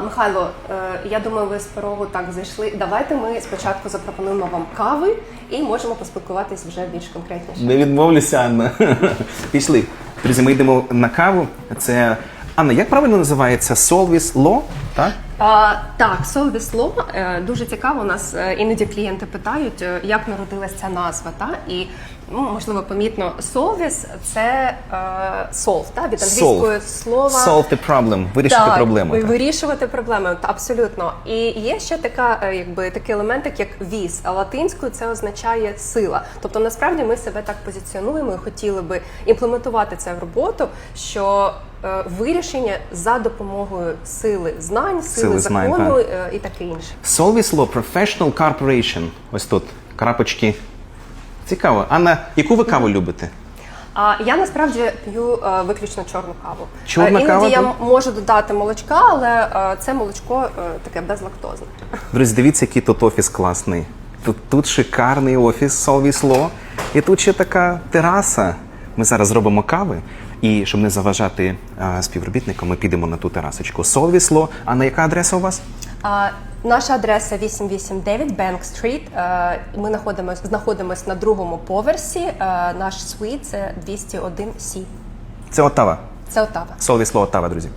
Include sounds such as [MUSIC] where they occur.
Михайло, е, я думаю, ви з порогу так зайшли. Давайте ми спочатку запропонуємо вам кави і можемо поспілкуватись вже більш конкретніше. Не відмовлюся, Анна. [LAUGHS] Пішли. Друзі, ми йдемо на каву. Це Анна, як правильно називається? Solvis Law? Так? А, так, совісло дуже цікаво. У нас е, іноді клієнти питають, е, як народилась ця назва. Та? І можливо, помітно, совіс це е, solve, та? від англійської слова. Solve the problem. Вирішити Так, проблему. так. вирішувати проблеми, абсолютно. І є ще така, е, якби такий елементик, як віз, а латинською це означає сила. Тобто, насправді ми себе так позиціонуємо і хотіли би імплементувати це в роботу, що е, вирішення за допомогою сили знань, сили, Сили знань, закону так. е, і таке інше. Solvis Law Professional Corporation. Ось тут. Крапочки. Цікаво. Анна, яку ви каву любите? А я насправді п'ю е, виключно чорну каву. Чорна Е, Іноді кава я тут? можу додати молочка, але е, це молочко е, таке безлактозне. Друзі, дивіться, який тут офіс класний. Тут, тут шикарний офіс Solvis Law. І тут ще така тераса. Ми зараз зробимо кави. І щоб не заважати а, співробітникам, ми підемо на ту терасочку. Solvis Law. А на яка адреса у вас? А, наша адреса 889 Bank Street. Е, Ми знаходимося знаходимось на другому поверсі. Е, Наш світ це 201 c Це Оттава. Це Отава. Соловісло Отава, Оттава, друзі.